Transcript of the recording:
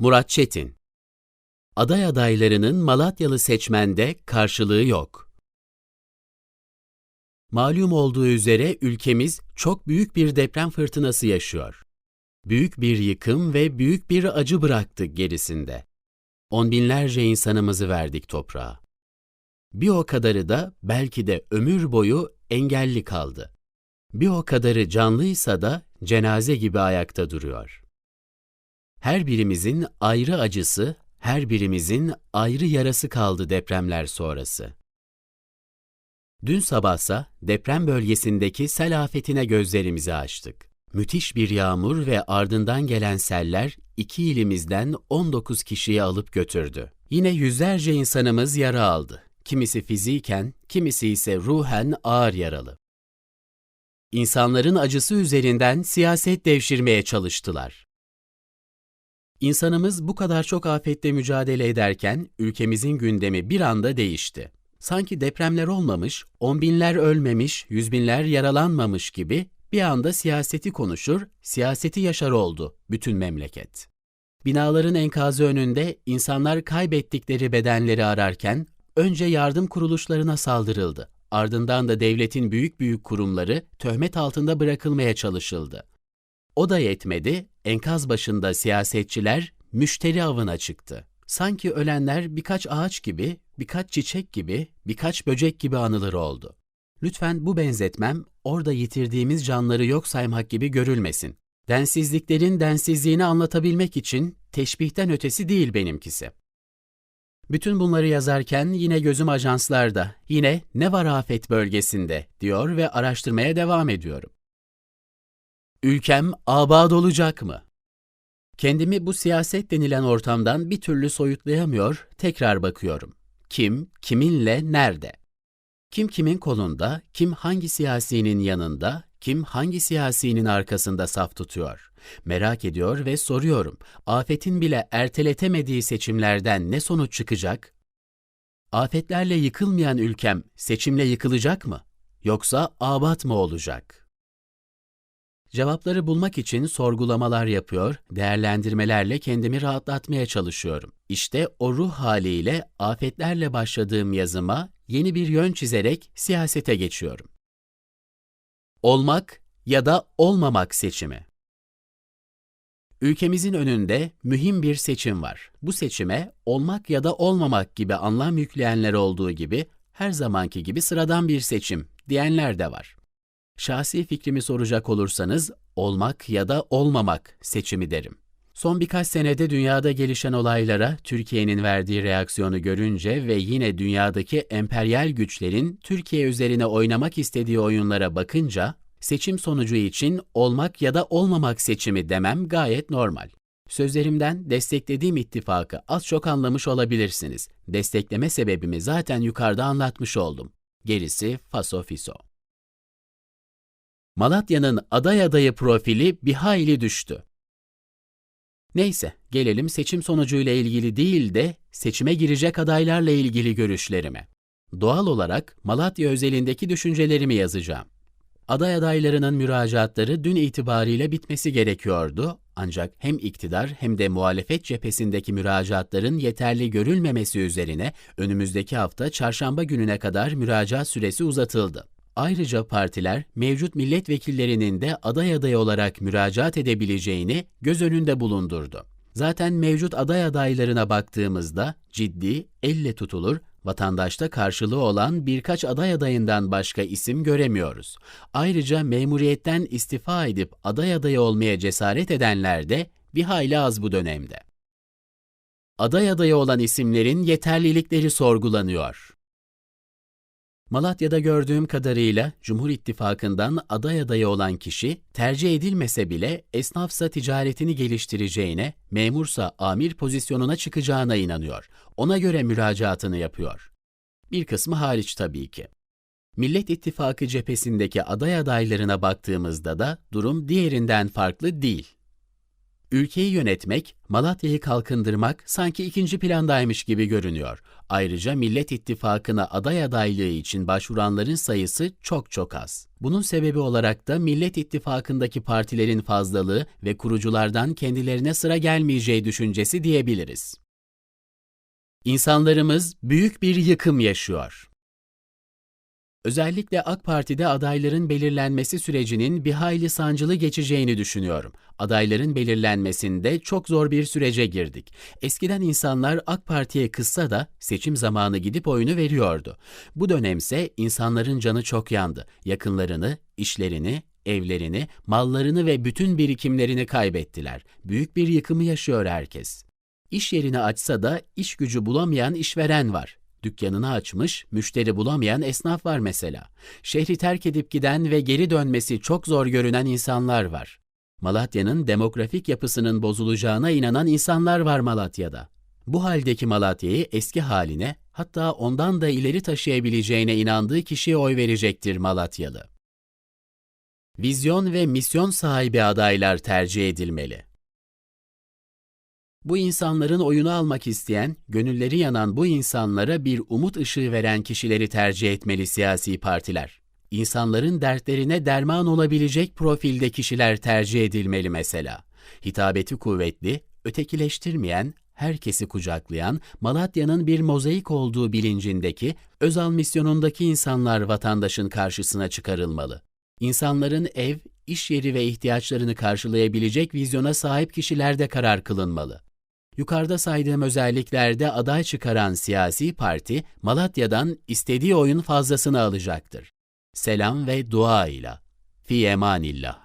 Murat Çetin Aday adaylarının Malatyalı seçmende karşılığı yok. Malum olduğu üzere ülkemiz çok büyük bir deprem fırtınası yaşıyor. Büyük bir yıkım ve büyük bir acı bıraktı gerisinde. On binlerce insanımızı verdik toprağa. Bir o kadarı da belki de ömür boyu engelli kaldı. Bir o kadarı canlıysa da cenaze gibi ayakta duruyor. Her birimizin ayrı acısı, her birimizin ayrı yarası kaldı depremler sonrası. Dün sabahsa deprem bölgesindeki sel afetine gözlerimizi açtık. Müthiş bir yağmur ve ardından gelen seller iki ilimizden 19 kişiyi alıp götürdü. Yine yüzlerce insanımız yara aldı. Kimisi fiziken, kimisi ise ruhen ağır yaralı. İnsanların acısı üzerinden siyaset devşirmeye çalıştılar. İnsanımız bu kadar çok afetle mücadele ederken ülkemizin gündemi bir anda değişti. Sanki depremler olmamış, on binler ölmemiş, yüz binler yaralanmamış gibi bir anda siyaseti konuşur, siyaseti yaşar oldu bütün memleket. Binaların enkazı önünde insanlar kaybettikleri bedenleri ararken önce yardım kuruluşlarına saldırıldı. Ardından da devletin büyük büyük kurumları töhmet altında bırakılmaya çalışıldı. O da yetmedi, enkaz başında siyasetçiler müşteri avına çıktı. Sanki ölenler birkaç ağaç gibi, birkaç çiçek gibi, birkaç böcek gibi anılır oldu. Lütfen bu benzetmem orada yitirdiğimiz canları yok saymak gibi görülmesin. Densizliklerin densizliğini anlatabilmek için teşbihten ötesi değil benimkisi. Bütün bunları yazarken yine gözüm ajanslarda, yine ne var afet bölgesinde diyor ve araştırmaya devam ediyorum. Ülkem abad olacak mı? Kendimi bu siyaset denilen ortamdan bir türlü soyutlayamıyor, tekrar bakıyorum. Kim, kiminle, nerede? Kim kimin kolunda, kim hangi siyasinin yanında, kim hangi siyasinin arkasında saf tutuyor? Merak ediyor ve soruyorum. Afetin bile erteletemediği seçimlerden ne sonuç çıkacak? Afetlerle yıkılmayan ülkem seçimle yıkılacak mı? Yoksa abat mı olacak? Cevapları bulmak için sorgulamalar yapıyor, değerlendirmelerle kendimi rahatlatmaya çalışıyorum. İşte o ruh haliyle afetlerle başladığım yazıma yeni bir yön çizerek siyasete geçiyorum. Olmak ya da olmamak seçimi. Ülkemizin önünde mühim bir seçim var. Bu seçime olmak ya da olmamak gibi anlam yükleyenler olduğu gibi her zamanki gibi sıradan bir seçim diyenler de var. Şahsi fikrimi soracak olursanız olmak ya da olmamak seçimi derim. Son birkaç senede dünyada gelişen olaylara Türkiye'nin verdiği reaksiyonu görünce ve yine dünyadaki emperyal güçlerin Türkiye üzerine oynamak istediği oyunlara bakınca seçim sonucu için olmak ya da olmamak seçimi demem gayet normal. Sözlerimden desteklediğim ittifakı az çok anlamış olabilirsiniz. Destekleme sebebimi zaten yukarıda anlatmış oldum. Gerisi faso fiso. Malatya'nın aday adayı profili bir hayli düştü. Neyse, gelelim seçim sonucuyla ilgili değil de seçime girecek adaylarla ilgili görüşlerime. Doğal olarak Malatya özelindeki düşüncelerimi yazacağım. Aday adaylarının müracaatları dün itibariyle bitmesi gerekiyordu ancak hem iktidar hem de muhalefet cephesindeki müracaatların yeterli görülmemesi üzerine önümüzdeki hafta çarşamba gününe kadar müracaat süresi uzatıldı. Ayrıca partiler mevcut milletvekillerinin de aday adayı olarak müracaat edebileceğini göz önünde bulundurdu. Zaten mevcut aday adaylarına baktığımızda ciddi, elle tutulur, vatandaşta karşılığı olan birkaç aday adayından başka isim göremiyoruz. Ayrıca memuriyetten istifa edip aday adayı olmaya cesaret edenler de bir hayli az bu dönemde. Aday adayı olan isimlerin yeterlilikleri sorgulanıyor. Malatya'da gördüğüm kadarıyla Cumhur İttifakı'ndan aday adayı olan kişi tercih edilmese bile esnafsa ticaretini geliştireceğine, memursa amir pozisyonuna çıkacağına inanıyor. Ona göre müracaatını yapıyor. Bir kısmı hariç tabii ki. Millet İttifakı cephesindeki aday adaylarına baktığımızda da durum diğerinden farklı değil. Ülkeyi yönetmek, Malatya'yı kalkındırmak sanki ikinci plandaymış gibi görünüyor. Ayrıca Millet İttifakı'na aday adaylığı için başvuranların sayısı çok çok az. Bunun sebebi olarak da Millet İttifakı'ndaki partilerin fazlalığı ve kuruculardan kendilerine sıra gelmeyeceği düşüncesi diyebiliriz. İnsanlarımız büyük bir yıkım yaşıyor. Özellikle AK Parti'de adayların belirlenmesi sürecinin bir hayli sancılı geçeceğini düşünüyorum. Adayların belirlenmesinde çok zor bir sürece girdik. Eskiden insanlar AK Parti'ye kızsa da seçim zamanı gidip oyunu veriyordu. Bu dönemse insanların canı çok yandı. Yakınlarını, işlerini, evlerini, mallarını ve bütün birikimlerini kaybettiler. Büyük bir yıkımı yaşıyor herkes. İş yerini açsa da iş gücü bulamayan işveren var. Dükkanını açmış, müşteri bulamayan esnaf var mesela. Şehri terk edip giden ve geri dönmesi çok zor görünen insanlar var. Malatya'nın demografik yapısının bozulacağına inanan insanlar var Malatya'da. Bu haldeki Malatya'yı eski haline, hatta ondan da ileri taşıyabileceğine inandığı kişiye oy verecektir Malatyalı. Vizyon ve misyon sahibi adaylar tercih edilmeli. Bu insanların oyunu almak isteyen, gönülleri yanan bu insanlara bir umut ışığı veren kişileri tercih etmeli siyasi partiler. İnsanların dertlerine derman olabilecek profilde kişiler tercih edilmeli mesela. Hitabeti kuvvetli, ötekileştirmeyen, herkesi kucaklayan, Malatya'nın bir mozaik olduğu bilincindeki, Özal misyonundaki insanlar vatandaşın karşısına çıkarılmalı. İnsanların ev, iş yeri ve ihtiyaçlarını karşılayabilecek vizyona sahip kişilerde karar kılınmalı. Yukarıda saydığım özelliklerde aday çıkaran siyasi parti, Malatya'dan istediği oyun fazlasını alacaktır. Selam ve dua ile. Fi emanillah.